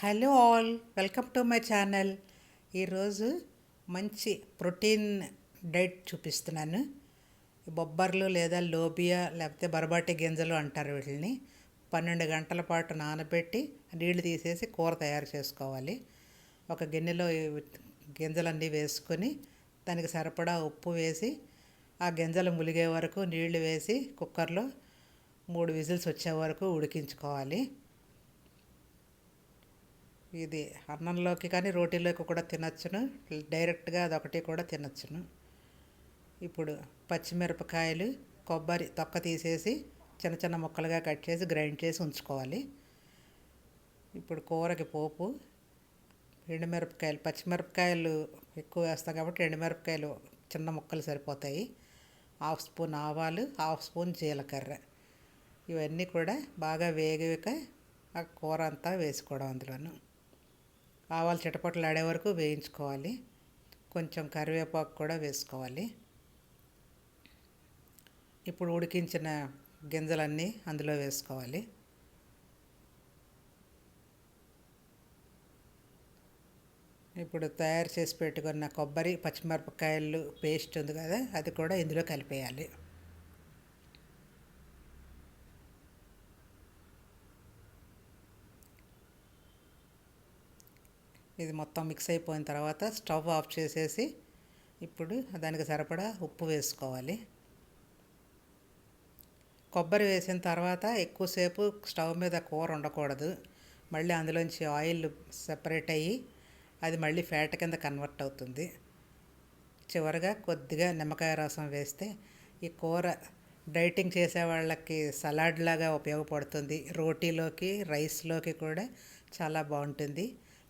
Hello all welcome to my channel. ఈరోజు మంచి protein diet చూపిస్తున్నాను. బొబ్బర్లు లేదా లోబియా లేకపోతే బరబాటి గింజలు అంటారు వీటిని. పన్నెండు గంటల పాటు నానబెట్టి నీళ్ళు తీసేసి కూర తయారు చేసుకోవాలి. ఒక గిన్నెలో గింజలన్నీ వేసుకొని దానికి సరిపడా ఉప్పు వేసి ఆ గింజలు ములిగే వరకు నీళ్ళు వేసి కుక్కర్లో మూడు విజిల్స్ వచ్చే వరకు ఉడికించుకోవాలి. ఇది అన్నంలోకి కానీ రోటీలోకి కూడా తినచ్చును. డైరెక్ట్గా అదొకటి కూడా తినచ్చును. ఇప్పుడు పచ్చిమిరపకాయలు కొబ్బరి తొక్క తీసేసి చిన్న చిన్న ముక్కలుగా కట్ చేసి గ్రైండ్ చేసి ఉంచుకోవాలి. ఇప్పుడు కూరకి పోపు ఎండుమిరపకాయలు పచ్చిమిరపకాయలు ఎక్కువ వేస్తాం కాబట్టి ఎండుమిరపకాయలు చిన్న ముక్కలు సరిపోతాయి. హాఫ్ స్పూన్ ఆవాలు హాఫ్ స్పూన్ జీలకర్ర. ఇవన్నీ కూడా బాగా వేగాక ఆ కూర అంతా వేసుకోవడం అందులోను. ఆవాలు చిటపట్లు ఆడే వరకు వేయించుకోవాలి. కొంచెం కరివేపాకు కూడా వేసుకోవాలి. ఇప్పుడు ఉడికించిన గింజలన్నీ అందులో వేసుకోవాలి. ఇప్పుడు తయారు చేసి పెట్టుకున్న కొబ్బరి పచ్చిమిరపకాయలు పేస్ట్ ఉంది కదా అది కూడా ఇందులో కలిపేయాలి. ఇది మొత్తం మిక్స్ అయిపోయిన తర్వాత స్టవ్ ఆఫ్ చేసేసి ఇప్పుడు దానికి సరిపడా ఉప్పు వేసుకోవాలి. కొబ్బరి వేసిన తర్వాత ఎక్కువసేపు స్టవ్ మీద కూర ఉండకూడదు. మళ్ళీ అందులోంచి ఆయిల్ సెపరేట్ అయ్యి అది మళ్ళీ ఫ్యాట్ కింద కన్వర్ట్ అవుతుంది. చివరిగా కొద్దిగా నిమ్మకాయ రసం వేస్తే ఈ కూర డైటింగ్ చేసే వాళ్ళకి సలాడ్ లాగా ఉపయోగపడుతుంది. రోటీలోకి రైస్లోకి కూడా చాలా బాగుంటుంది.